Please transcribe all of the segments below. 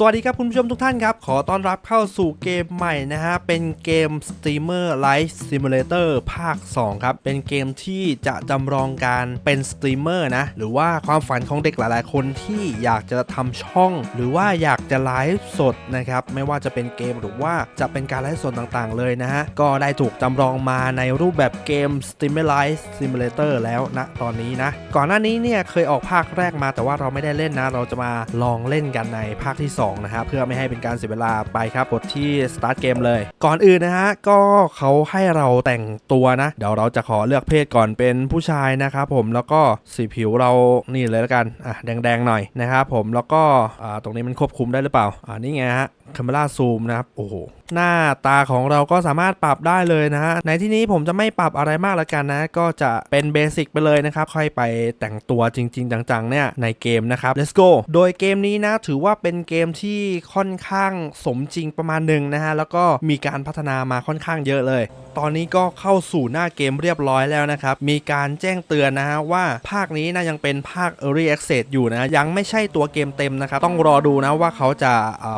สวัสดีครับคุณผู้ชมทุกท่านครับ ขอต้อนรับเข้าสู่เกมใหม่นะฮะ เป็นเกม Streamer Life Simulator ภาค 2 ครับ เป็นเกมที่จะจำลองการเป็นสตรีมเมอร์นะ หรือว่าความฝันของเด็กหลายๆ คนที่อยากจะทำช่อง หรือว่าอยากจะไลฟ์สดนะครับ ไม่ว่าจะเป็นเกมหรือว่าจะเป็นการไลฟ์สดต่างๆ เลยนะฮะ ก็ได้ถูกจำลองมาในรูปแบบเกม Streamer Life Simulator แล้วนะตอนนี้นะ ก่อนหน้านี้เนี่ยเคยออกภาคแรกมาแต่ว่าเราไม่ได้เล่นนะ เราจะมาลองเล่นกันในภาคที่ 2นะฮะเพื่อไม่ให้เป็นการเสียเวลาไปครับกดที่ start game เลย ก่อนอื่นนะฮะก็เขาให้เราแต่งตัวนะเดี๋ยวเราจะขอเลือกเพศก่อนเป็นผู้ชายนะครับผมแล้วก็สีผิวเรานี่เลยแล้วกันอะแดงๆหน่อยนะครับผมแล้วก็อ่าตรงนี้มันควบคุมได้หรือเปล่าอ่านี่ไงฮะ คาเมราซูมนะครับ โอ้โห หน้าตาของเราก็สามารถปรับได้เลยนะฮะ ในที่นี้ผมจะไม่ปรับอะไรมากแล้วกันนะ ก็จะเป็นเบสิกไปเลยนะครับ ค่อยไปแต่งตัวจริง ๆ จังๆ เนี่ย ในเกมนะครับ let's go โดยเกมนี้นะ ถือว่าเป็นเกมที่ค่อนข้างสมจริงประมาณหนึ่งนะฮะ แล้วก็มีการพัฒนามาค่อนข้างเยอะเลย ตอนนี้ก็เข้าสู่หน้าเกมเรียบร้อยแล้วนะครับ มีการแจ้งเตือนนะฮะว่าภาคนี้นะยังเป็นภาค Early Access อยู่นะ ยังไม่ใช่ตัวเกมเต็มนะครับ ต้องรอดูนะว่าเขาจะ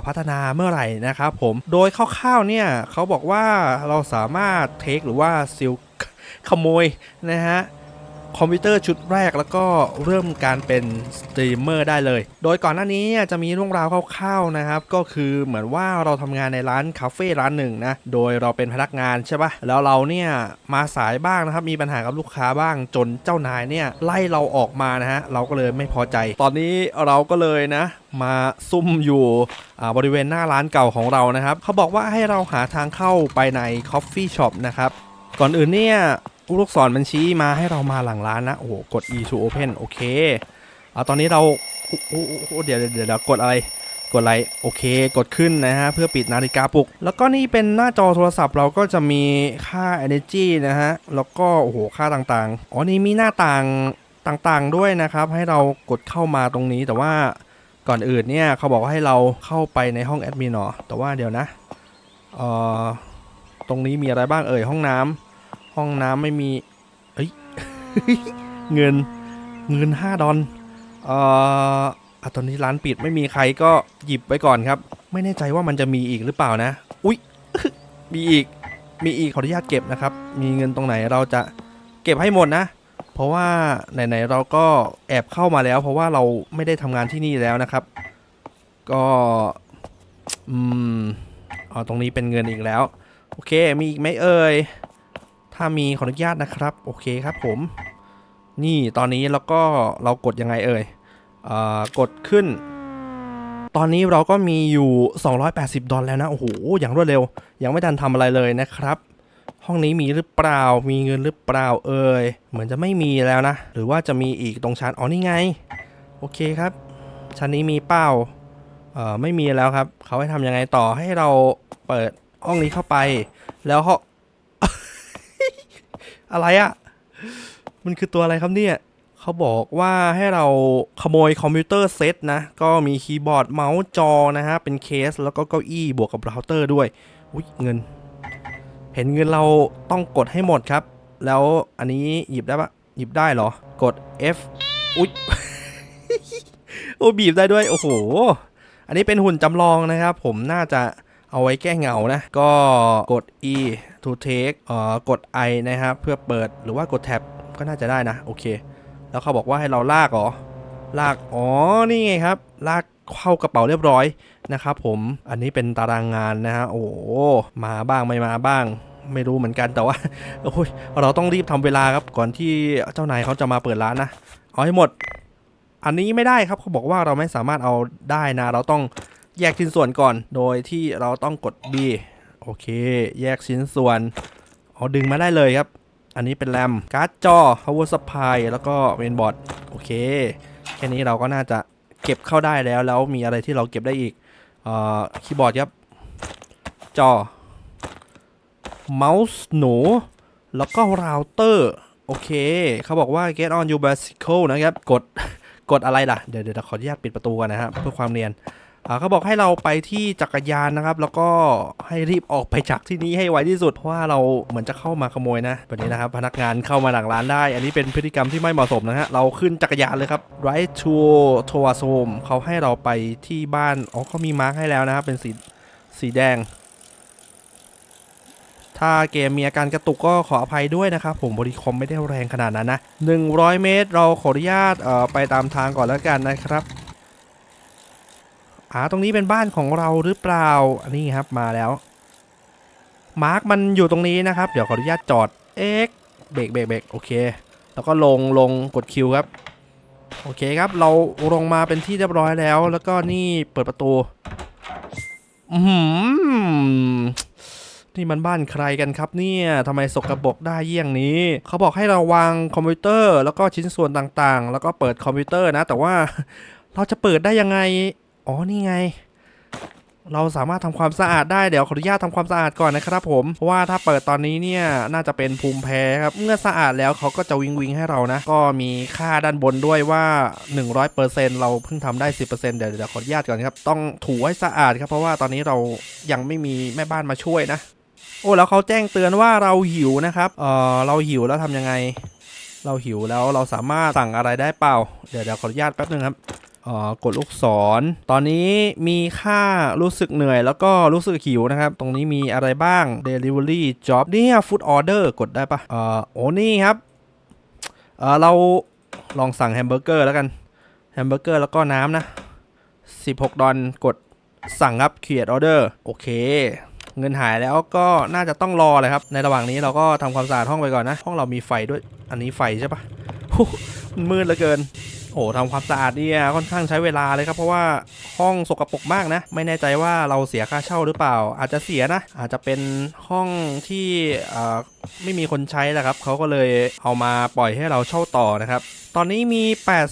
พัฒนาเมื่อไหร่นะครับผมโดยคร่าวๆเนี่ยเขาบอกว่าเราสามารถเทคหรือว่าซิลขโมยนะฮะ คอมพิวเตอร์ชุดแรกแล้วก็เริ่มการเป็นสตรีมเมอร์ได้เลย โดยก่อนหน้านี้จะมีเรื่องราวคร่าวๆนะครับ ก็คือเหมือนว่าเราทำงานในร้านคาเฟ่ร้านหนึ่งนะ โดยเราเป็นพนักงานใช่ปะแล้วเราเนี่ยมาสายบ้างนะครับ มีปัญหากับลูกค้าบ้าง จนเจ้านายเนี่ยไล่เราออกมานะฮะ เราก็เลยไม่พอใจ ตอนนี้เราก็เลยนะ มาซุ่มอยู่บริเวณหน้าร้านเก่าของเรานะครับ เขาบอกว่าให้เราหาทางเข้าไปใน Coffee Shop นะครับก่อนอื่นเนี่ย ลูกศรมันชี้มาให้เรามาหลังร้านนะ โอ้โห กด E to open โอเคเอาตอนนี้เราโอ้โหเดี๋ยวเดี๋ยวเดี๋ยวกดอะไร กดอะไร โอเค กดขึ้นนะฮะ เพื่อปิดนาฬิกาปลุก แล้วก็นี่เป็นหน้าจอโทรศัพท์เราก็จะมีค่า energy นะฮะ แล้วก็ โอ้โห ค่าต่างๆ อ๋อ นี่มีหน้าต่างต่างๆด้วยนะครับ ให้เรากดเข้ามาตรงนี้แต่ว่าก่อนอื่นเนี่ยเขาบอกว่าให้เราเข้าไปในห้องแอดมินเนาะแต่ว่าเดี๋ยวนะเอ่อตรงนี้มีอะไรบ้างเอ่ยห้องน้ำ ห้องน้ำไม่มีเอ้ย เงินเงิน 5 ดอลเอ่ออะตอนนี้ร้านปิดไม่มีใครก็หยิบไปก่อนครับ ไม่แน่ใจว่ามันจะมีอีกหรือเปล่านะ อุ๊ย มีอีก มีอีกขออนุญาตเก็บนะครับ มีเงินตรงไหนเราจะเก็บให้หมดนะ เพราะว่าไหนๆเราก็แอบเข้ามาแล้ว เพราะว่าเราไม่ได้ทำงานที่นี่แล้วนะครับ ก็อืมอ๋อตรงนี้เป็นเงินอีกแล้ว โอเค มีอีกไหมเอ่ย ถ้ามีขออนุญาตนะครับ โอเคครับผม นี่ตอนนี้แล้วก็เรากดยังไงเอ่ยเอ่อกดขึ้น ตอนนี้เราก็มีอยู่ 280 ดอลแล้วนะ โอ้โห อย่างรวดเร็ว ยังไม่ทันทำอะไรเลยนะครับ ห้องนี้มีหรือเปล่า มีเงินหรือเปล่าเอ่ย เหมือนจะไม่มีแล้วนะ หรือว่าจะมีอีกตรงชั้น อ๋อนี่ไง โอเคครับ ชั้นนี้มีเป้าเอ่อไม่มีแล้วครับ เขาให้ทำยังไงต่อให้เราเปิดห้องนี้เข้าไป แล้วเขา อะไรอะ่ะ มันคือตัวอะไรครับเนี่ย เขาบอกว่าให้เราขโมยคอมพิวเตอร์เซตนะ ก็มีคีย์บอร์ดเมาส์จอนะฮะ เป็นเคสแล้วก็เก้าอี้บวกกับเราเตอร์ด้วย อุ้ยเงิน เห็นเงินเราต้องกดให้หมดครับ แล้วอันนี้หยิบได้ปะหยิบได้เหรอ กด F อุ้ยโอ้บีบได้ด้วย โอ้โห อันนี้เป็นหุ่นจำลองนะครับ ผมน่าจะเอาไว้แก้เหงานะ ก็กด E to take เอ่อกด I นะครับ เพื่อเปิดหรือว่ากดแท็บก็น่าจะได้นะ โอเค แล้วเขาบอกว่าให้เราลากเหรอ ลาก อ๋อ นี่ไงครับ ลากเข้ากระเป๋าเรียบร้อยนะครับผม อันนี้เป็นตารางงานนะฮะ โอ้มาบ้างไม่มาบ้าง ไม่รู้เหมือนกันแต่ว่า โอ้ย เราต้องรีบทำเวลาครับ ก่อนที่เจ้านายเขาจะมาเปิดร้านนะ เอาให้หมด อันนี้ไม่ได้ครับเขาบอกว่าเราไม่สามารถเอาได้นะ เราต้องแยกชิ้นส่วนก่อน โดยที่เราต้องกด B โอเค แยกชิ้นส่วนเอาดึงมาได้เลยครับ อันนี้เป็นแรมการ์ดจอ power supply แล้วก็เมนบอร์ดโอเค แค่นี้เราก็น่าจะเก็บเข้าได้แล้ว แล้วมีอะไรที่เราเก็บได้อีกเอ่อคีย์บอร์ดครับ จอ เมาส์หนู แล้วก็เราเตอร์ โอเค เขาบอกว่า get on your bicycle นะครับ กด กดอะไรล่ะ เดี๋ยวเดี๋ยวขออนุญาตปิดประตูกันนะครับ เพื่อความเนียน เขาบอกให้เราไปที่จักรยานนะครับ แล้วก็ให้รีบออกไปจากที่นี้ให้ไวที่สุดเพราะว่าเราเหมือนจะเข้ามาขโมยนะแบบนี้นะครับ พนักงานเข้ามาหลังร้านได้ อันนี้เป็นพฤติกรรมที่ไม่เหมาะสมนะฮะเราขึ้นจักรยานเลยครับ right to t o w a s o m เขาให้เราไปที่บ้านอ๋อเขามีมาร์กให้แล้วนะครับ เป็นสีสีแดง ถ้าเกมมีอาการกระตุกก็ขออภัยด้วยนะครับ ผมบริคอมไม่ได้แรงขนาดนั้นนะ 100 เมตร เราขออนุญาตเอ่อไปตามทางก่อนแล้วกันนะครับ อ่าตรงนี้เป็นบ้านของเราหรือเปล่าอันนี้ครับมาแล้ว มาร์กมันอยู่ตรงนี้นะครับ เดี๋ยวขออนุญาตจอดเอ็กเบรกเบรกเบรกโอเค แล้วก็ลงลงกดคิวครับ โอเคครับ เราลงมาเป็นที่เรียบร้อยแล้ว แล้วก็นี่เปิดประตู อือหือนี่มันบ้านใครกันครับเนี่ยทำไมสกรปรกได้เยี่ยงนี้ เขาบอกให้เราวางคอมพิวเตอร์ แล้วก็ชิ้นส่วนต่างๆ แล้วก็เปิดคอมพิวเตอร์นะ แต่ว่าเราจะเปิดได้ยังไง อ๋อนี่ไง เราสามารถทำความสะอาดได้เดี๋ยวขออนุญาตทำความสะอาดก่อนนะครับผมเพราะว่าถ้าเปิดตอนนี้เนี่ยน่าจะเป็นภูมิแพ้ครับเมื่อสะอาดแล้วเขาก็จะวิงวิงให้เรานะ ก็มีค่าด้านบนด้วยว่า 100%เราเพิ่งทำได้ 10%เดี๋ยวเดี๋ยวขออนุญาตก่อนครับต้องถูให้สะอาดครับเพราะว่าตอนนี้เรายังไม่มีแม่บ้านมาช่วยนะ โอ้แล้วเขาแจ้งเตือนว่าเราหิวนะครับเออเราหิวแล้วทำยังไงเราหิวแล้วเราสามารถสั่งอะไรได้เปล่า เดี๋ยวเดี๋ยวขออนุญาตแป๊บนึงครับ อ่อกดลูกศร ตอนนี้มีค่ารู้สึกเหนื่อยแล้วก็รู้สึกหิวนะครับ ตรงนี้มีอะไรบ้าง Delivery Job เนี่ย Food Order กดได้ปะเอ่อโอ้นี่ครับเออเราลองสั่งแฮมเบอร์เกอร์แล้วกัน แฮมเบอร์เกอร์แล้วก็น้ำนะ 16 ดอลกดสั่งครับ Create Order โอเค เงินหายแล้วก็น่าจะต้องรอเลยครับ ในระหว่างนี้เราก็ทำความสะอาดห้องไปก่อนนะ ห้องเรามีไฟด้วย อันนี้ไฟใช่ปะมันมืดเหลือเกิน โอ้ทำความสะอาดเนี่ยค่อนข้างใช้เวลาเลยครับ เพราะว่าห้องสกปรกมากนะ ไม่แน่ใจว่าเราเสียค่าเช่าหรือเปล่า อาจจะเสียนะ อาจจะเป็นห้องที่ไม่มีคนใช้นะครับเขาก็เลยเอามาปล่อยให้เราเช่าต่อนะครับ ตอนนี้มี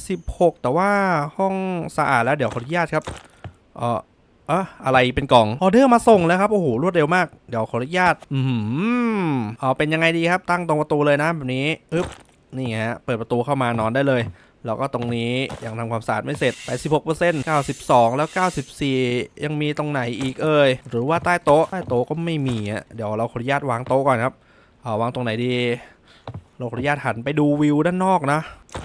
86 แต่ว่าห้องสะอาดแล้วเดี๋ยวขออนุญาตครับเอออะอะไรเป็นกล่องออเดอร์มาส่งแล้วครับ โอ้โห รวดเร็วมาก เดี๋ยวขออนุญาต อืมเอาเป็นยังไงดีครับ ตั้งตรงประตูเลยนะแบบนี้ อึ๊บ นี่ฮะ เปิดประตูเข้ามานอนได้เลย แล้วก็ตรงนี้ยังทำความสะอาดไม่เสร็จไป16% 92 แล้ว 94 ยังมีตรงไหนอีกเอ่ย หรือว่าใต้โต๊ะ ใต้โต๊ะก็ไม่มีอะ เดี๋ยวเราขออนุญาตวางโต๊ะก่อนครับ เอาวางตรงไหนดี เราขออนุญาตหันไปดูวิวด้านนอกนะ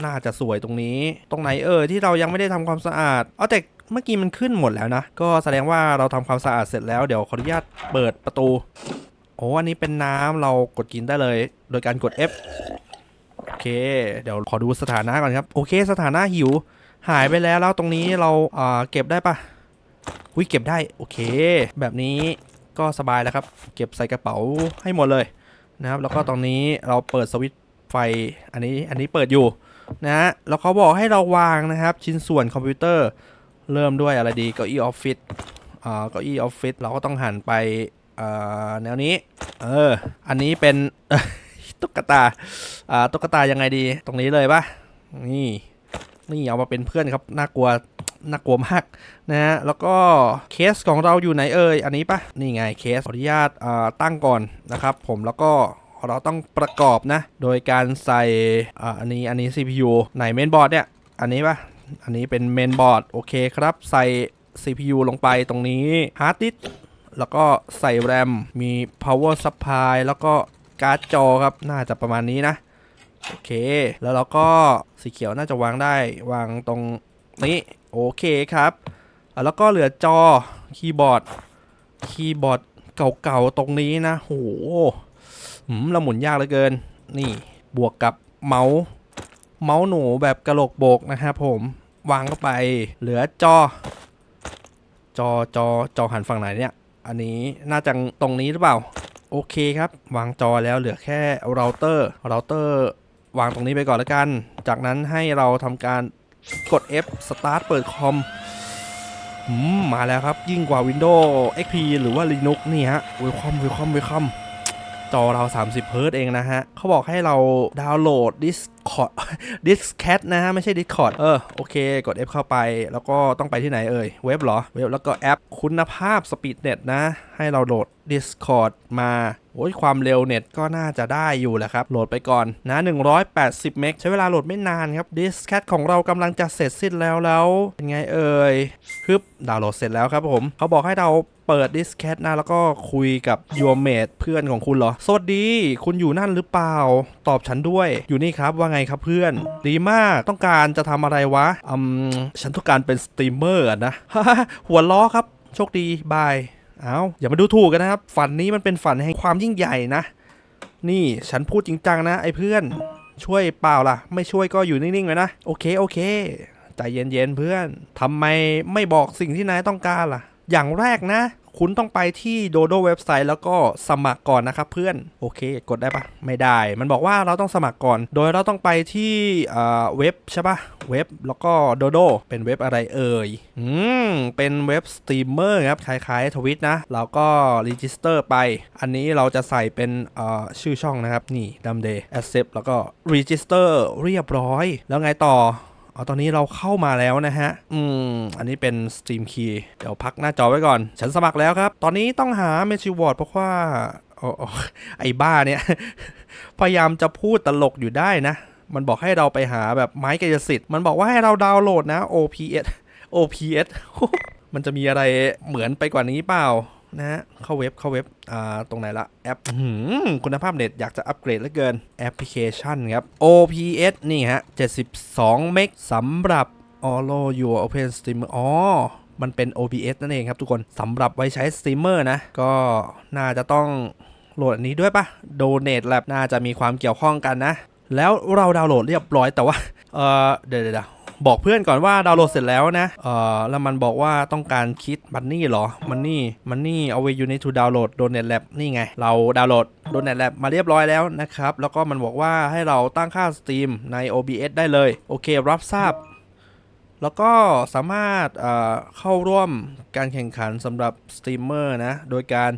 น่าจะสวยตรงนี้ ตรงไหนเอ่ยที่เรายังไม่ได้ทำความสะอาด เอาแต่เมื่อกี้มันขึ้นหมดแล้วนะ ก็แสดงว่าเราทำความสะอาดเสร็จแล้ว เดี๋ยวขออนุญาตเปิดประตู โอ้ อันนี้เป็นน้ำเรากดกินได้เลย โดยการกด F โอเค เดี๋ยวขอดูสถานะก่อนครับ โอเค สถานะหิว หายไปแล้วแล้วตรงนี้เราอ่าเก็บได้ปะวิเก็บได้ โอเค แบบนี้ก็สบายแล้วครับ เก็บใส่กระเป๋าให้หมดเลยนะครับ แล้วก็ตรงนี้เราเปิดสวิตช์ไฟ อันนี้ อันนี้เปิดอยู่นะฮะ แล้วเขาบอกให้เราวางนะครับ ชิ้นส่วนคอมพิวเตอร์ เริ่มด้วยอะไรดี เก้าอี้ออฟฟิศ อ่า เก้าอี้ออฟฟิศ เราก็ต้องหันไป อ่า แนวนี้ เออ อันนี้เป็น ตุ๊กตาอ่าตุ๊กตายังไงดีตรงนี้เลยปะนี่นี่เอามาเป็นเพื่อนครับน่ากลัวน่ากลัวมากนะฮะแล้วก็เคสของเราอยู่ไหนเอ่ยอันนี้ปะนี่ไงเคสขออนุญาตอ่าตั้งก่อนนะครับผมแล้วก็เราต้องประกอบนะ โดยการใส่อ่าอันนี้อันนี้ CPU ไหนเมนบอร์ดเนี่ยอันนี้ปะอันนี้เป็นเมนบอร์ดโอเคครับใส่ CPU ลงไปตรงนี้ฮาร์ดดิสแล้วก็ใส่แรมมี power supply แล้วก็ การ์ดจอครับน่าจะประมาณนี้นะ โอเค แล้วเราก็สีเขียวน่าจะวางได้วางตรงนี้ โอเคครับ แล้วก็เหลือจอคีย์บอร์ดคีย์บอร์ดเก่าๆตรงนี้นะโหหืมเราหมุนยากเหลือเกิน นี่บวกกับเมาส์เมาส์หนูแบบกระโหลกโบกนะครับผมวางเข้าไป เหลือจอ จอจอจอหันฝั่งไหนเนี่ย อันนี้น่าจะตรงนี้หรือเปล่า โอเคครับ วางจอแล้วเหลือแค่เราเตอร์เราเตอร์วางตรงนี้ไปก่อนแล้วกัน จากนั้นให้เราทำการกด F start เปิดคอมมมาแล้วครับยิ่งกว่า Windows XP หรือว่า Linux นี่ฮะ Welcome Welcome Welcome จอเรา 30เฮิร์ตเองนะฮะเขาบอกให้เราดาวน์โหลด Discord Discat นะฮะ ไม่ใช่ Discord เออ โอเค กด F เข้าไป แล้วก็ต้องไปที่ไหนเอ่ย เว็บเหรอ เว็บแล้วก็แอปคุณภาพ Speednet นะ ให้เราโหลด Discord มา โอ้ยความเร็วเน็ตก็น่าจะได้อยู่แหละครับ โหลดไปก่อนนะ 180 เมกใช้เวลาโหลดไม่นานครับดิสแคทของเรากำลังจะเสร็จสิ้นแล้วแล้วเป็นไงเอ่ยฮึบดาวน์โหลดเสร็จแล้วครับผม เขาบอกให้เราเปิดดิสแคทนะแล้วก็คุยกับ your mate เพื่อนของคุณเหรอ สวัสดี คุณอยู่นั่นหรือเปล่า ตอบฉันด้วย อยู่นี่ครับว่าไงครับเพื่อน ดีมากต้องการจะทำอะไรวะอืมฉันต้องการเป็นสตรีมเมอร์นะ หัวล้อครับ โชคดี บาย เอาอย่ามาดูถูกกันนะครับ ฝันนี้มันเป็นฝันแห่งความยิ่งใหญ่นะ นี่ฉันพูดจริงจังนะ ไอ้เพื่อน ช่วยเปล่าล่ะ ไม่ช่วยก็อยู่นิ่งๆไว้นะ โอเคโอเคใจเย็นๆเพื่อนทำไมไม่บอกสิ่งที่นายต้องการล่ะ อย่างแรกนะ คุณต้องไปที่โดโดเว็บไซต์แล้วก็สมัครก่อนนะครับเพื่อนโอเค กดได้ปะไม่ได้ มันบอกว่าเราต้องสมัครก่อน โดยเราต้องไปที่เว็บใช่ปะเว็บแล้วก็โดโดเป็นเว็บอะไรเอ่ยอืมเป็นเว็บสตรีมเมอร์ครับคล้ายๆทวิตนะเราก็รีจิสเตอร์ไป อันนี้เราจะใส่เป็นชื่อช่องนะครับนี่ดัมเดย์ accept แล้วก็รีจิสเตอร์เรียบร้อย แล้วไงต่อ อ๋อตอนนี้เราเข้ามาแล้วนะฮะ อืม อันนี้เป็น Steam Key เดี๋ยวพักหน้าจอไว้ก่อน ฉันสมัครแล้วครับ ตอนนี้ต้องหา m a c h i w a r d เพราะว่าอ๋ออ๋อไอ้บ้าเนี่ย พยายามจะพูดตลกอยู่ได้นะ มันบอกให้เราไปหาแบบไม้กายสิทธิ์ มันบอกว่าให้เราดาวน์โหลดนะ OPS OPS มันจะมีอะไรเหมือนไปกว่านี้เปล่า นะฮะเข้าเว็บเข้าเว็บอ่าตรงไหนละแอปอื้อหือคุณภาพเน็ตอยากจะอัปเกรดเหลือเกินแอปพลิเคชันครับ OPS นี่ฮะ 72 เมกสำหรับ Allo Your Open Streamer อ๋อมันเป็น OBS นั่นเองครับทุกคนสำหรับไว้ใช้สตรีมเมอร์นะ ก็น่าจะต้องโหลดอันนี้ด้วยปะ Donate Lab น่าจะมีความเกี่ยวข้องกันนะ แล้วเราดาวน์โหลดเรียบร้อยแต่ว่า เออเดี๋ยวเดี๋ยวเดี๋ยว บอกเพื่อนก่อนว่าดาวน์โหลดเสร็จแล้วนะเออแล้วมันบอกว่าต้องการคิดมันนี่เหรอมันนี่มันนี่เอาไว้ you need to download donate lab นี่ไง เราดาวน์โหลด donate lab มาเรียบร้อยแล้วนะครับแล้วก็มันบอกว่าให้เราตั้งค่าสตรีมใน OBS ได้เลยโอเครับทราบแล้วก็สามารถเข้าร่วมการแข่งขันสำหรับสตรีมเมอร์นะ โดยการ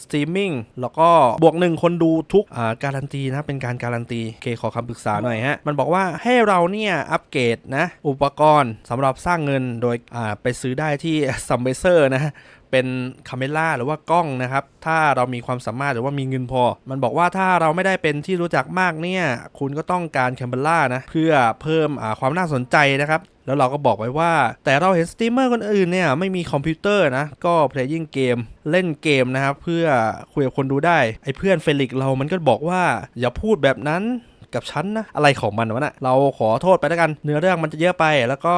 สตรีมมิ่งแล้วก็บวกหนึ่งคนดูทุกการันตีนะเป็นการการันตีโอเคขอคำปรึกษาหน่อยฮะ มันบอกว่าให้เราเนี่ยอัปเกรดนะ อุปกรณ์สำหรับสร้างเงินโดยไปซื้อได้ที่ซัมเบเซอร์นะ เป็นคาเมล่าหรือว่ากล้องนะครับ ถ้าเรามีความสามารถหรือว่ามีเงินพอ มันบอกว่าถ้าเราไม่ได้เป็นที่รู้จักมากเนี่ยคุณก็ต้องการแคาเมล่านะเพื่อเพิ่มความน่าสนใจนะครับแล้วเราก็บอกไว้ว่า แต่เราเห็นสตรีมเมอร์คนอื่นเนี่ยไม่มีคอมพิวเตอร์นะ ก็ playing เกมเล่นเกมนะครับ เพื่อคุยกับคนดูได้ ไอ้เพื่อนเฟลิกเรามันก็บอกว่า อย่าพูดแบบนั้น กับฉันนะ อะไรของมันวะนะ่ะเราขอโทษไปแล้วกัน เนื้อเรื่องมันจะเยอะไปแล้วก็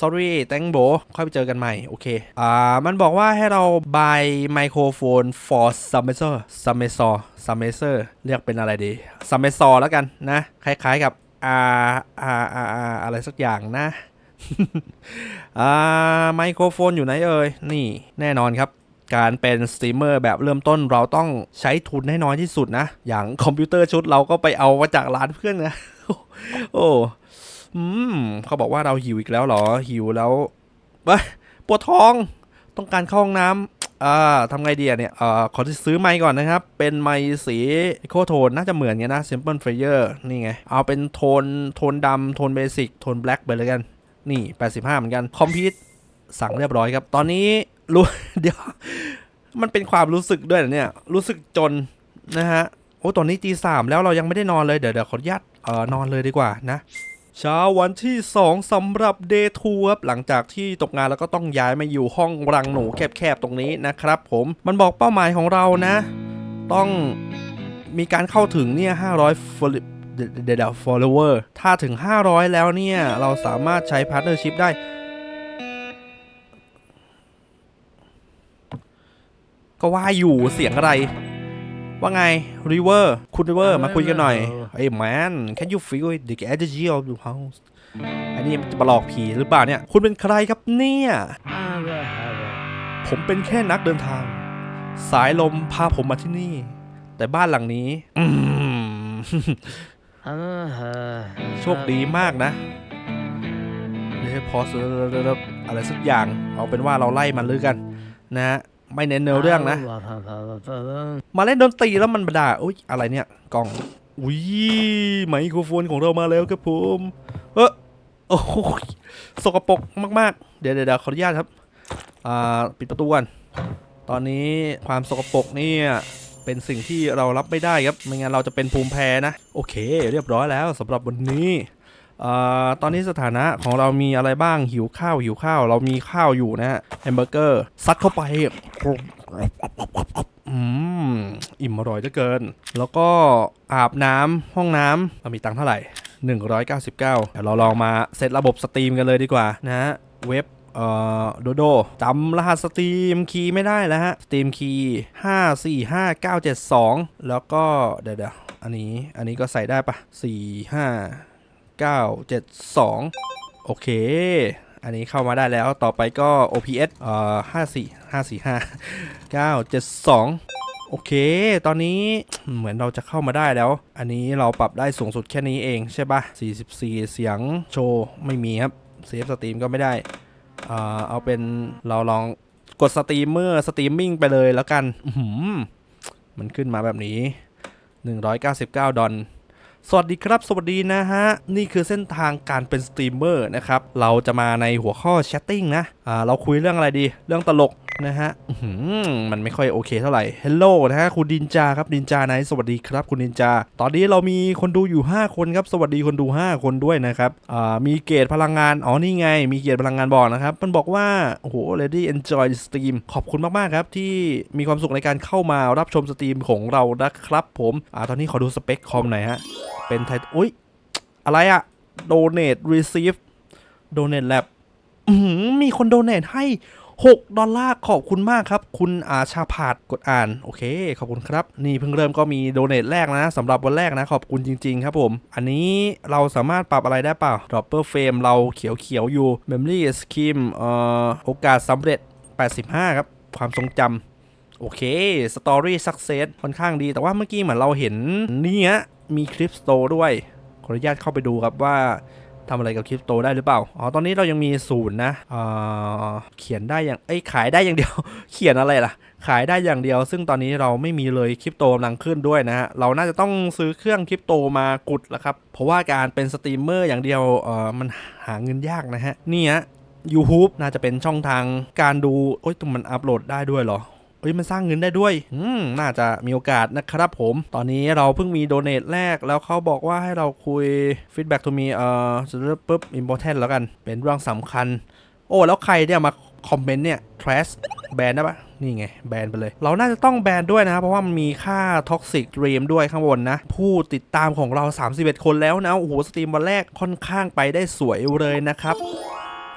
sorry thank b o ค่อยไปเจอกันใหม่ โอเค อ่า มันบอกว่าให้เรา buy microphone for summer summer summer เรียกเป็นอะไรดี summer แล้วกันนะ คล้ายๆกับอ่าอ่าอ่าอ่าอะไรสักอย่างนะอ่าไมโครโฟนอยู่ไหนเอ่ย นี่แน่นอนครับ การเป็นสตรีมเมอร์แบบเริ่มต้นเราต้องใช้ทุนให้น้อยที่สุดนะ อย่างคอมพิวเตอร์ชุดเราก็ไปเอามาจากร้านเพื่อนนะ โอ้อืมเขาบอกว่าเราหิวอีกแล้วเหรอ หิวแล้วเบ้ปวดท้อง ต้องการเข้าห้องน้ำอ่าทำไงดีเนี่ยอ่าขอซื้อไมค์ก่อนนะครับ เป็นไมค์สีโคโทนน่าจะเหมือนกันนะ Simple Player นี่ไง เอาเป็นโทนโทนดำโทนเบสิกโทนแบล็กไปเลยกัน นี่ 85 เหมือนกัน คอมพิวสั่งเรียบร้อยครับ ตอนนี้ รู้เดี๋ยว มันเป็นความรู้สึกด้วยเนี่ย รู้สึกจนนะฮะโอ้ตอนนี้ตีสามแล้วเรายังไม่ได้นอนเลย เดี๋ยวเดี๋ยวขออนุญาตเอ่อนอนเลยดีกว่านะเช้าวันที่ 2สำหรับเดย์ทูครับหลังจากที่ตกงานแล้วก็ต้องย้ายมาอยู่ห้องรังหนูแคบๆตรงนี้นะครับ ผมมันบอกเป้าหมายของเรานะ ต้องมีการเข้าถึงเนี่ย500 follow- เดี๋ยวเดี๋ยว follower ถ้าถึง 500 แล้วเนี่ย เราสามารถใช้ partnership ได้ ก็ว่าอยู่เสียงอะไร ว่าไง River คุณ River มาคุยกันหน่อยเฮ้ย man can you feel it the energy of the house อันนี้มันจะมาหลอกผีหรือเปล่าเนี่ย คุณเป็นใครครับเนี่ย ผมเป็นแค่นักเดินทาง สายลมพาผมมาที่นี่ แต่บ้านหลังนี้อืมโชคดีมากนะเดี๋ยวพอสอะไรสักอย่าง เอาเป็นว่าเราไล่มันเลยกัน นะฮะ ไม่เน้นเนื้อเรื่องนะ มาเล่นดนตรีแล้วมันบด่าอุ้ยอะไรเนี่ยกล่องอุ้ยไมโครโฟนของเรามาแล้วครับผมเออโอ้ยสกปรกมาก ๆ เดี๋ยวเดี๋ยวเดี๋ยวขออนุญาตครับอ่าปิดประตูก่อนตอนนี้ความสกปรกเนี่ยเป็นสิ่งที่เรารับไม่ได้ครับไม่งั้นเราจะเป็นภูมิแพ้นะ โอเค เรียบร้อยแล้วสำหรับวันนี้เอตอนนี้สถานะของเรามีอะไรบ้างหิวข้าวหิวข้าว เรามีข้าวอยู่นะฮะแฮมเบอร์เกอร์ซัดเข้าไปอืมอิ่มอร่อยเหลือเกิน แล้วก็อาบน้ำห้องน้ำเรามีตังค์เท่าไหร่ 199เดี๋ยวเราลองมาเซตระบบสตรีมกันเลยดีกว่านะฮะเว็บเอ่อโดโดจำรหัสสตรีมคีย์ไม่ได้แล้วฮะสตรีมคีย์5 4 5 9 7 2แล้วก็เดี๋ยวเดี๋ยวอันนี้อันนี้ก็ใส่ได้ปะ4 5 9 7 2 โอเค อันนี้เข้ามาได้แล้วต่อไปก็ OPS เอ่อ54 545 972 โอเค ตอนนี้เหมือนเราจะเข้ามาได้แล้ว อันนี้เราปรับได้สูงสุดแค่นี้เองใช่ปะ44 เสียงโชว์ไม่มีครับเซฟสตรีมก็ไม่ได้อ่าเอาเป็นเราลองกดสตรีมเมอร์สตรีมมิ่งไปเลยแล้วกันหือมันขึ้นมาแบบนี้ 199 ดอล สวัสดีครับ สวัสดีนะฮะ นี่คือเส้นทางการเป็นสตรีมเมอร์นะครับ เราจะมาในหัวข้อแชทติ้งนะ อ่า เราคุยเรื่องอะไรดี เรื่องตลก นะฮะมันไม่ค่อยโอเคเท่าไหร่เฮลโลนะฮะคุณดินจาครับดินจาไนสวัสดีครับคุณดินจา ตอนนี้เรามีคนดูอยู่ 5 คนครับสวัสดีคนดู 5 คนด้วยนะครับอ่ามีเกรดพลังงานอ๋อนี่ไง มีเกรดพลังงานบอกนะครับ มันบอกว่าโอ้โห ready enjoy stream ขอบคุณมากๆครับที่มีความสุขในการเข้ามารับชมสตรีมของเรานะครับผมอ่าตอนนี้ขอดูสเปคคอมหน่อยฮะเป็นไทอุ้ยอะไรอะ donate receive donate lab อื้อมีคน donate ให้ 6 ดอลลาร์ขอบคุณมากครับ คุณอาชาพาดกดอ่าน โอเค ขอบคุณครับ นี่เพิ่งเริ่มก็มี donate แรกนะสำหรับวันแรกนะ ขอบคุณจริง ๆ ครับผม อันนี้เราสามารถปรับอะไรได้เปล่า dropper frame เราเขียวๆอยู่ memory scheme เอ่อโอกาสสำเร็จ 85 ครับ ความทรงจำโอเค Story Success ค่อนข้างดี แต่ว่าเมื่อกี้เหมือนเราเห็นเนี่ยมีคลิปสโตร์ด้วย ขออนุญาตเข้าไปดูครับว่า ทำอะไรกับคริปโตได้หรือเปล่า อ๋อ ตอนนี้เรายังมีศูนย์นะเออเขียนได้อย่าง เอ้ย ขายได้อย่างเดียว เขียนอะไรล่ะ ขายได้อย่างเดียว ซึ่งตอนนี้เราไม่มีเลยคริปโตกำลังขึ้นด้วยนะฮะ เราน่าจะต้องซื้อเครื่องคริปโตมากุดแล้วครับ เพราะว่าการเป็นสตรีมเมอร์อย่างเดียว เออมันหาเงินยากนะฮะ นี่ฮะ YouTube น่าจะเป็นช่องทางการดู โอ้ยตรงมันอัปโหลดได้ด้วยเหรอ เอ้ยมันสร้างเงินได้ด้วย อืม น่าจะมีโอกาสนะครับผม ตอนนี้เราเพิ่งมีโดเน a แรก แล้วเขาบอกว่าให้เราคุย feedback to me เอ่อจะเริ่มปุ๊บ important แล้วกัน เป็นเรื่องสำคัญ โอ้ แล้วใครเนี่ยมาคอมเมนต์เนี่ย trash แบนได้ปะนี่ไง แบนไปเลย เราน่าจะต้องแบนด้วยนะ เพราะว่ามันมีค่า toxic dream ด้วยข้างบนนะ ผู้ติดตามของเรา 31 คนแล้วนะ โอ้โห สตรีมวันแรกค่อนข้างไปได้สวยเลยนะครับ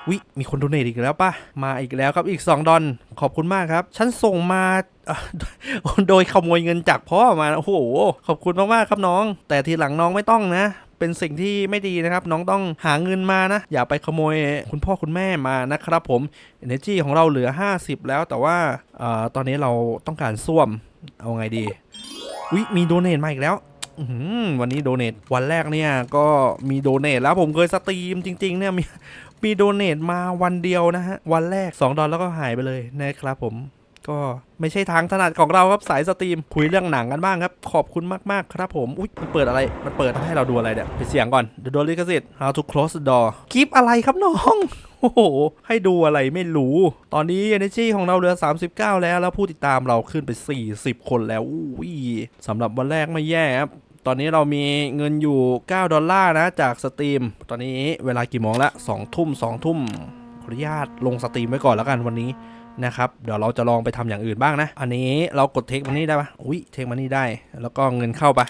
วิมีคนโดเนทอีกแล้วป่ะ มาอีกแล้วครับอีก 2 ดอลขอบคุณมากครับ ฉันส่งมาโดยขโมยเงินจากพ่อมา โอ้โห ขอบคุณมากๆครับน้อง แต่ทีหลังน้องไม่ต้องนะเป็นสิ่งที่ไม่ดีนะครับ น้องต้องหาเงินมานะ อย่าไปขโมยคุณพ่อคุณแม่มานะครับผม Energy ของเราเหลือ 50 แล้วแต่ว่าออตอนนี้เราต้องการส้วมเอาไงดีวิมีโดเนทมาอีกแล้ววันนี้โดเนทวันแรกเนี่ยก็มีโดเนทแล้วผมเคยสตรีมจริง ๆ เนี่ยมี มีโดเนทมาวันเดียวนะฮะ วันแรก 2 ดอลแล้วก็หายไปเลยนะครับผมก็ไม่ใช่ทางถนัดของเราครับสายสตรีมคุยเรื่องหนังกันบ้างครับ ขอบคุณมาก ๆ ครับผม อุ๊ยมันเปิดอะไร มันเปิดให้เราดูอะไรเนี่ยปิดเสียงก่อนเดี๋ยวโดนลิขสิทธิ์ how to close the door คลิปอะไรครับน้องโอ้โห ให้ดูอะไรไม่รู้ ตอนนี้ energy ของเราเหลือ 39 แล้ว แล้วผู้ติดตามเราขึ้นไป 40 คนแล้ว อุ้ยสำหรับวันแรกไม่แย่ครับ ตอนนี้เรามีเงินอยู่ 9 ดอลลาร์นะจากสตรีม ตอนนี้เวลากี่โมงละ2ทุ่ม2ทุ่มขออนุญาตลงสตรีมไว้ก่อนแล้วกันวันนี้นะครับ เดี๋ยวเราจะลองไปทำอย่างอื่นบ้างนะ อันนี้เรากดเทคมันนี่ได้ปะอุ้ยเทคมันนี่ได้ แล้วก็เงินเข้าปะ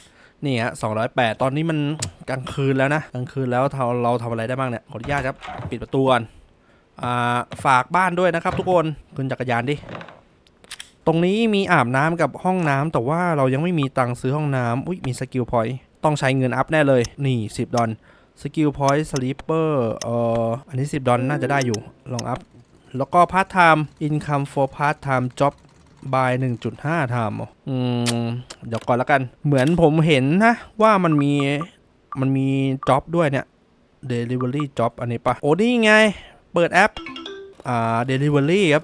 นี่ฮะ208ตอนนี้มันกลางคืนแล้วนะ กลางคืนแล้วเราเราทำอะไรได้บ้างเนี่ย ขออนุญาตครับ ปิดประตูก่อนอ่าฝากบ้านด้วยนะครับทุกคน ขึ้นจักรยานดิ ตรงนี้มีอาบน้ำกับห้องน้ำแต่ว่าเรายังไม่มีตังค์ซื้อห้องน้ำอุ้ยมีสกิลพอยต์ต้องใช้เงินอัพแน่เลย นี่ 10 ดอลสกิลพอยต์สลีปเปอร์เอ่ออันนี้ 10 ดอลน่าจะได้อยู่ลองอัพ แล้วก็พาร์ทไทม์อินคัม for part time job by 1.5 time อ๋ออืมเดี๋ยวก่อนแล้วกัน เหมือนผมเห็นนะ ว่ามันมีมันมีจ็อบด้วยเนี่ย delivery job อันนี้ปะโอ้นี่ไง เปิดแอป อ่า delivery ครับ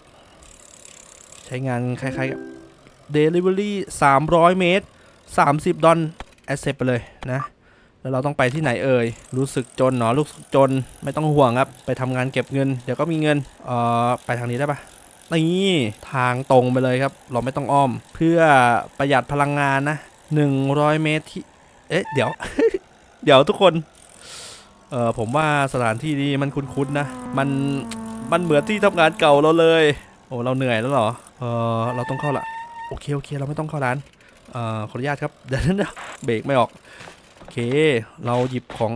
ช้งานคล้ายๆกับ Delivery 300 เมตร 30 ดอล accept ไปเลยนะ แล้วเราต้องไปที่ไหนเอ่ย รู้สึกจนเนาะรู้สึกจนไม่ต้องห่วงครับ ไปทำงานเก็บเงิน เดี๋ยวก็มีเงิน เอ่อ ไปทางนี้ได้ปะนี่ทางตรงไปเลยครับ เราไม่ต้องอ้อม เพื่อประหยัดพลังงานนะ 100 เมตรที่ เอ๊ะ เดี๋ยว เดี๋ยวทุกคน เออผมว่าสถานที่นี้มันคุ้นๆนะ มัน มันเหมือนที่ทำงานเก่าเราเลย โอ้ เราเหนื่อยแล้วเหรอ ออเราต้องเข้าละโอเคโอเคเราไม่ต้องเข้าร้านเอ่อขออนุญาตครับเดี๋ยวนะเบรกไม่ออกโอเค เราหยิบของ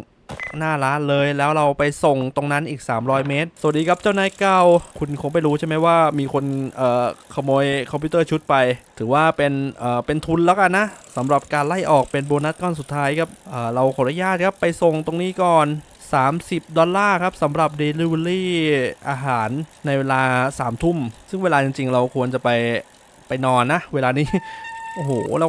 หน้าร้านเลยแล้วเราไปส่งตรงนั้นอีก 300 เมตร สวัสดีครับเจ้านายเก่า คุณคงไม่รู้ใช่ไหมว่ามีคนเอ่อขโมยคอมพิวเตอร์ชุดไป ถือว่าเป็นเอ่อเป็นทุนแล้วกันนะสำหรับการไล่ออกเป็นโบนัสก้อนสุดท้ายครับเอ่อเราขออนุญาตครับไปส่งตรงนี้ก่อน 30 ดอลลาร์ครับสำหรับ Delivery อาหารในเวลา 3 ทุ่ม ซึ่งเวลาจริง ๆ เราควรจะไปไปนอนนะ เวลานี้ โอ้โห เรา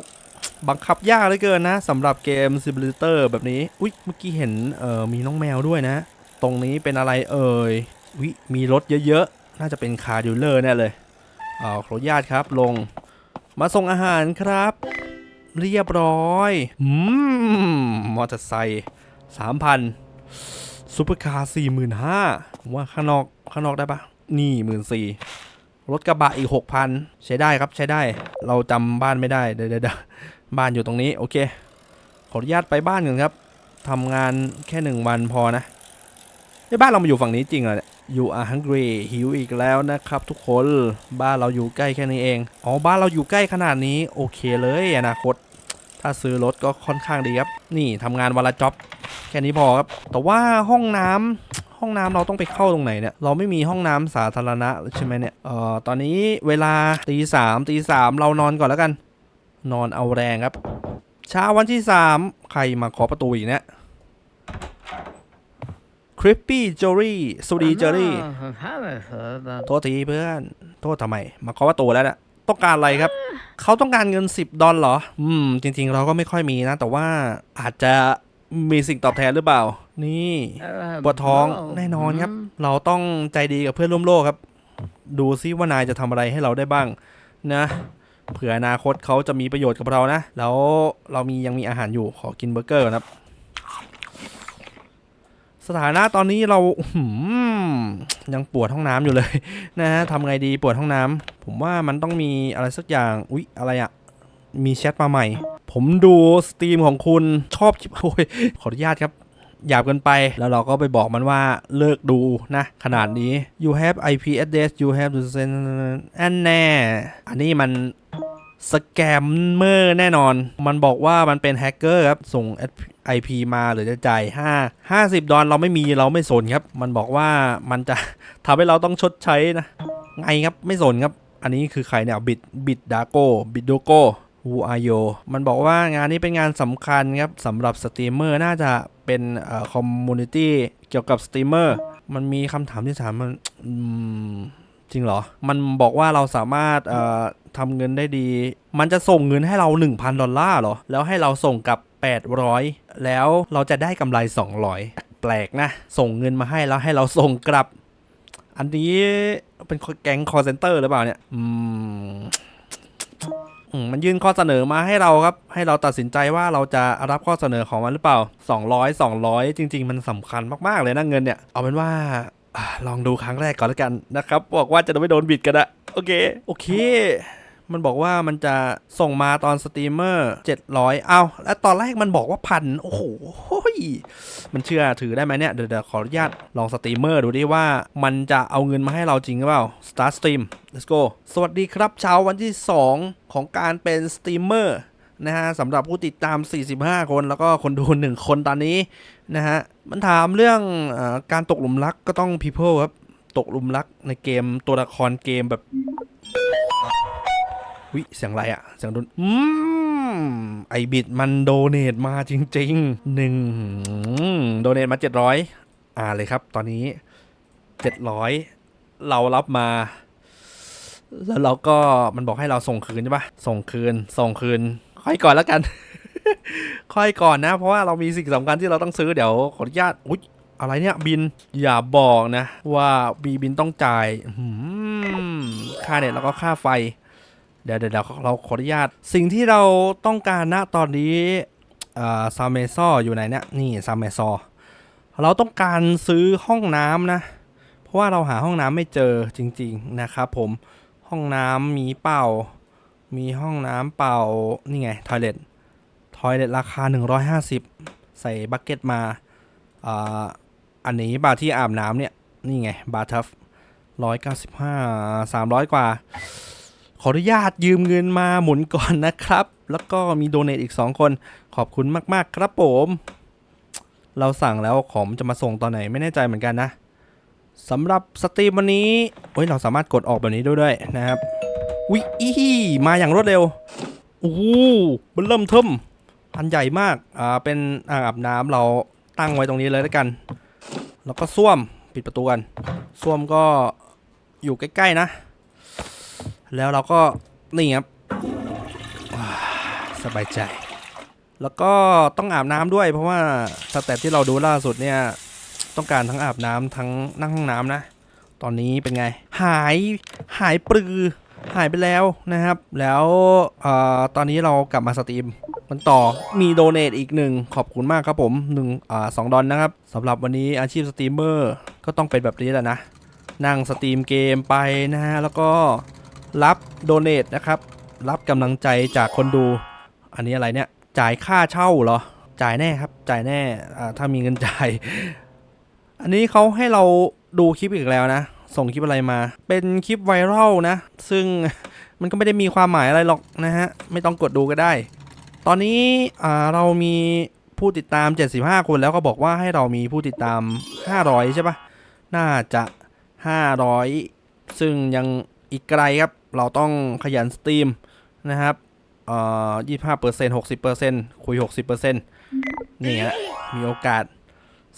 บังคับยากเหลือเกินนะสำหรับเกม Simulator แบบนี้ อุ๊ย เมื่อกี้เห็นเออมีน้องแมวด้วยนะ ตรงนี้เป็นอะไรเอ่ยวิมีรถเยอะๆ น่าจะเป็นคาร์ดิลเลอร์แน่เลยเอาขออนุญาตครับลง มาส่งอาหารครับ เรียบร้อย อืม มอเตอร์ไซค์สามพัน ซูเปอร์คาร์สี่หมื่นห้าผมว่าข้างนอกข้างนอกได้ปะนี่หมื่นสี่รถกระบะอีกหกพันใช้ได้ครับใช้ได้ เราจำบ้านไม่ได้เดี๋ยวเดี๋ยวเดะบ้านอยู่ตรงนี้ โอเค ขออนุญาตไปบ้านก่อนครับทำงานแค่หนึ่งวันพอนะไอ้บ้านเรามาอยู่ฝั่งนี้จริงเหรอเนี่ย You are hungry หิวอีกแล้วนะครับ ทุกคนบ้านเราอยู่ใกล้แค่นี้เองอ๋อบ้านเราอยู่ใกล้ขนาดนี้ โอเคเลยอนาคต ถ้าซื้อรถก็ค่อนข้างดีครับ นี่ทำงานวันละจ็อบแค่นี้พอครับ แต่ว่าห้องน้ำห้องน้ำเราต้องไปเข้าตรงไหนเนี่ย เราไม่มีห้องน้ำสาธารณะใช่ไหมเนี่ย เอ่อ ตอนนี้เวลาตีสามตีสามเรานอนก่อนแล้วกัน นอนเอาแรงครับ เช้าวันที่สามใครมาขอประตูอีกเนี่ยคริปปี้จอรี่สวัสดีเจอรี่โทษทีเพื่อน โทษทำไม มาเคาะประตูแล้วนะ ต้องการอะไรครับ เขาต้องการเงิน 10 ดอลเหรอ อืม จริง ๆ เราก็ไม่ค่อยมีนะ แต่ว่าอาจจะมีสิ่งตอบแทนหรือเปล่า นี่ปวดท้องแน่นอนครับ เราต้องใจดีกับเพื่อนร่วมโลกครับ ดูซิว่านายจะทำอะไรให้เราได้บ้าง นะเผื่ออนาคตเขาจะมีประโยชน์กับเรานะ แล้วเรามียังมีอาหารอยู่ขอกินเบอร์เกอร์ก่อนครับ สถานะตอนนี้เรายังปวดห้องน้ำอยู่เลยนะฮะทำไงดีปวดห้องน้ำผมว่ามันต้องมีอะไรสักอย่างอุ๊ยอะไรอะมีแชทมาใหม่ ผมดูสตรีมของคุณชอบคลิปโอ้ยขออนุญาตครับหยาบเกินไปแล้วเราก็ไปบอกมันว่าเลิกดูนะ ขนาดนี้ you have IP address you have to send อันแน่ อันนี้มัน สแกมเมอร์แน่นอน มันบอกว่ามันเป็นแฮกเกอร์ครับ ส่ง IP มาหรือจะจ่าย 5 50 ดอลเราไม่มีเราไม่สนครับ มันบอกว่ามันจะทำให้เราต้องชดใช้นะ ไงครับไม่สนครับ อันนี้คือใครเนี่ยบิดบิดดาโกบิดโดโกฮูอาโยมันบอกว่างานนี้เป็นงานสำคัญครับสำหรับสตรีมเมอร์น่าจะเป็นคอมมูนิตี้เกี่ยวกับสตรีมเมอร์มันมีคำถามที่ถามมันอืม จริงเหรอ มันบอกว่าเราสามารถเอ่อทำเงินได้ดี มันจะส่งเงินให้เรา 1,000 ดอลลาร์เหรอ แล้วให้เราส่งกลับ 800 แล้วเราจะได้กำไร 200 แปลกนะ ส่งเงินมาให้แล้วให้เราส่งกลับ อันนี้เป็นแก๊งคอร์เซนเตอร์หรือเปล่าเนี่ย อืมมันยื่นข้อเสนอมาให้เราครับ ให้เราตัดสินใจว่าเราจะรับข้อเสนอของมันหรือเปล่า 200 200 จริง ๆ มันสำคัญมาก ๆ เลยนะเงินเนี่ย เอาเป็นว่า ลองดูครั้งแรกก่อนแล้วกันนะครับบอกว่าจะไม่โดนบิดกันอะโอเคโอเค มันบอกว่ามันจะส่งมาตอนสตรีมเมอร์ 700 เอาแล้วตอนแรกมันบอกว่าพันโอ้โหมันเชื่อถือได้ไหมเนี่ยเดี๋ยวเดี๋ยวขออนุญาตลองสตรีมเมอร์ดูดิว่ามันจะเอาเงินมาให้เราจริงหรือเปล่า start stream let's go สวัสดีครับเช้าวันที่ 2 ของการเป็นสตรีมเมอร์ นะฮะสำหรับผู้ติดตาม 45 คนแล้วก็คนดู 1 คนตอนนี้นะฮะมันถามเรื่องอการตกหลุมรักก็ต้อง people ครับ ตกหลุมรักในเกมตัวละครเกมแบบวิเสียงอะไรอะเสียงดนอืมไอบิดมันโดเนทมาจริงๆหนึ่งโดเนทมา 700 อ่าเลยครับ ตอนนี้ 700 เรารับมาแล้วเราก็มันบอกให้เราส่งคืนใช่ปะส่งคืน ส่งคืน ค่อยก่อนแล้วกัน ค่อยก่อนนะ เพราะว่าเรามีสิ่งสำคัญที่เราต้องซื้อเดี๋ยวขออนุญาตอุ๊ยอะไรเนี่ยบินอย่าบอกนะ ว่าบีบินต้องจ่ายค่าเน็ตแล้วก็ค่าไฟ เดี๋ยวเดี๋ยวเราขออนุญาต สิ่งที่เราต้องการณตอนนี้ซาเมซออยู่ไหนเนี่ยนี่ซาเมซอเราต้องการซื้อห้องน้ำนะ เพราะว่าเราหาห้องน้ำไม่เจอจริง ๆนะครับผมห้องน้ำมีเป่า มีห้องน้ำเป่า นี่ไง ทอยเล็ตทอยเล็ตราคา 150 ใส่บักเก็ตมาอ่าอันนี้บาร์ที่อาบน้ำเนี่ย นี่ไง บาร์ทัฟร้อยเก้าสิบห้าสามร้อยกว่า ขออนุญาตยืมเงินมาหมุนก่อนนะครับ แล้วก็มีโดเนทอีก2คน ขอบคุณมาก ๆ ครับผม เราสั่งแล้วของมันจะมาส่งตอนไหนไม่แน่ใจเหมือนกันนะสำหรับสตรีมวันนี้ เฮ้ย เราสามารถกดออกแบบนี้ด้วยด้วยนะครับ วิอีมาอย่างรวดเร็วโอ้โหมันเริ่มเทิมอันใหญ่มาก อ่า เป็นอ่างอาบน้ำเราตั้งไว้ตรงนี้เลยแล้วกัน แล้วก็ส้วมปิดประตูกันส้วมก็อยู่ใกล้ๆนะ แล้วเราก็นี่ครับว้าสบายใจ แล้วก็ต้องอาบน้ำด้วย เพราะว่าสเต็ปที่เราดูล่าสุดเนี่ย ต้องการทั้งอาบน้ำทั้งนั่งห้องน้ำนะ ตอนนี้เป็นไง หายหายปลือ หายไปแล้วนะครับ แล้วอตอนนี้เรากลับมาสตรีมมันต่อมีโดเนทอีกหนึ่งขอบคุณมากครับผมหนึ่งอสองดอลนะครับสำหรับวันนี้อาชีพสตรีมเมอร์ก็ต้องเป็นแบบนี้แหละนะ นั่งสตรีมเกมไปนะฮะแล้วก็รับโดเนทนะครับ รับกำลังใจจากคนดู อันนี้อะไรเนี่ยจ่ายค่าเช่าเหรอ จ่ายแน่ครับ จ่ายแน่ถ้ามีเงินจ่าย อันนี้เขาให้เราดูคลิปอีกแล้วนะ ส่งคลิปอะไรมา เป็นคลิปไวรัลนะ ซึ่งมันก็ไม่ได้มีความหมายอะไรหรอกนะฮะ ไม่ต้องกดดูก็ได้ ตอนนี้เรามีผู้ติดตาม 75 คนแล้วก็บอกว่าให้เรามีผู้ติดตาม 500 ใช่ปะน่าจะ 500 ซึ่งยังอีกไกลครับ เราต้องขยันสตรีมนะครับเอ่อ25% 60%คุย60%นี่ฮะมีโอกาส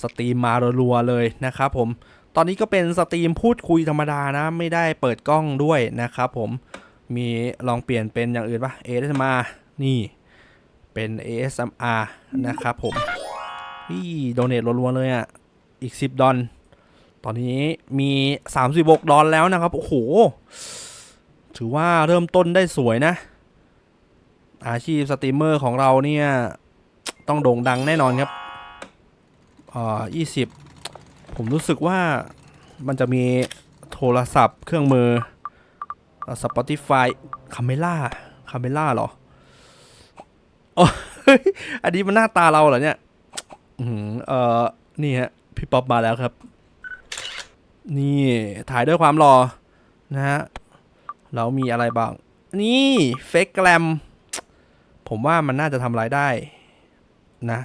สตรีมมารัวๆเลยนะครับผม ตอนนี้ก็เป็นสตรีมพูดคุยธรรมดานะ ไม่ได้เปิดกล้องด้วยนะครับผมมีลองเปลี่ยนเป็นอย่างอื่นปะ ASMR นี่เป็น ASMR นะครับผมนี่โดเนทรัวๆเลยอะ อีก 10 ดอลตอนนี้มี 36 ดอลแล้วนะครับ โอ้โห ถือว่าเริ่มต้นได้สวยนะ อาชีพสตรีมเมอร์ของเราเนี่ย ต้องโด่งดังแน่นอนครับอ่ายี่สิบ ผมรู้สึกว่ามันจะมีโทรศัพท์เครื่องมือ Spotify คาเมล่าคาเมล่าหรออ้เฮ้ยอันนี้มันหน้าตาเราเหรอเนี่ยอื้อหือเออนี่ฮะพี่ป๊อปมาแล้วครับ นี่ถ่ายด้วยความรอนะฮะแล้วมีอะไรบ้าง นี่เฟกแกรมผมว่ามันน่าจะทำรายได้นะ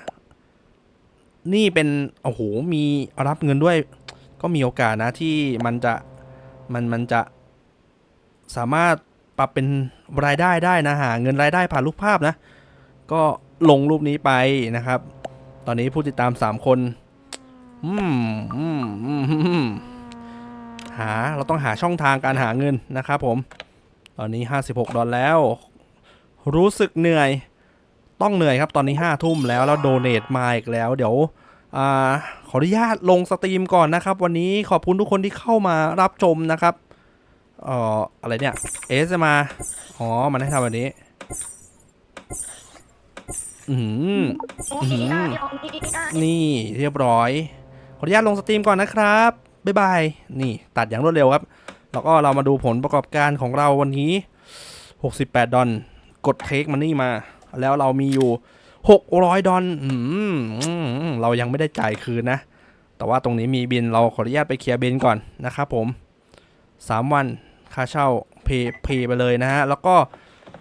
นี่เป็นโอ้โหมีรับเงินด้วย ก็มีโอกาสนะที่มันจะมันมันจะสามารถปรับเป็นรายได้ได้นะหาเงินรายได้ผ่านรูปภาพนะ ก็ลงรูปนี้ไปนะครับ ตอนนี้ผู้ติดตาม 3 คนอืมอืมอืมหาเราต้องหาช่องทางการหาเงินนะครับผม ตอนนี้ 56 ดอลแล้ว รู้สึกเหนื่อย ต้องเหนื่อยครับตอนนี้ห้าทุ่มแล้วแล้วโดเนทมาอีกแล้ว เดี๋ยวอขออนุญาตลงสตรีมก่อนนะครับ วันนี้ขอบคุณทุกคนที่เข้ามารับชมนะครับเอ่ออะไรเนี่ยเอสมาอ๋อมันให้ทำแบบนี้ อืมอืมนี่เรียบร้อย ขออนุญาตลงสตรีมก่อนนะครับบ๊ายบายนี่ตัดอย่างรวดเร็วครับ แล้วก็เรามาดูผลประกอบการของเราวันนี้ 68 ดอลกดเทคมันนี่มา แล้วเรามีอยู่ 600 ดอลเรายังไม่ได้จ่ายคืนนะ แต่ว่าตรงนี้มีบินเราขออนุญาตไปเคลียร์บินก่อนนะครับผม 3 วันค่าเช่าเพย์เพย์ไปเลยนะฮะ แล้วก็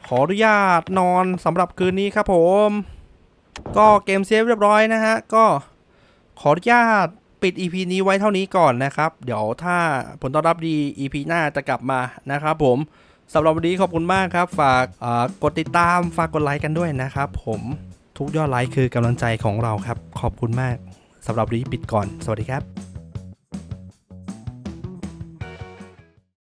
ขออนุญาตนอนสำหรับคืนนี้ครับผม ก็เกมเซฟเรียบร้อยนะฮะ ก็ขออนุญาตปิด EP นี้ไว้เท่านี้ก่อนนะครับ เดี๋ยวถ้าผลตอบรับดี EP หน้าจะกลับมานะครับผม สำหรับวันนี้ขอบคุณมากครับ ฝากกดติดตามฝากกดไลค์กันด้วยนะครับ ผมทุกยอดไลค์คือกำลังใจของเราครับ ขอบคุณมากสำหรับวันนี้ปิดก่อน สวัสดีครับ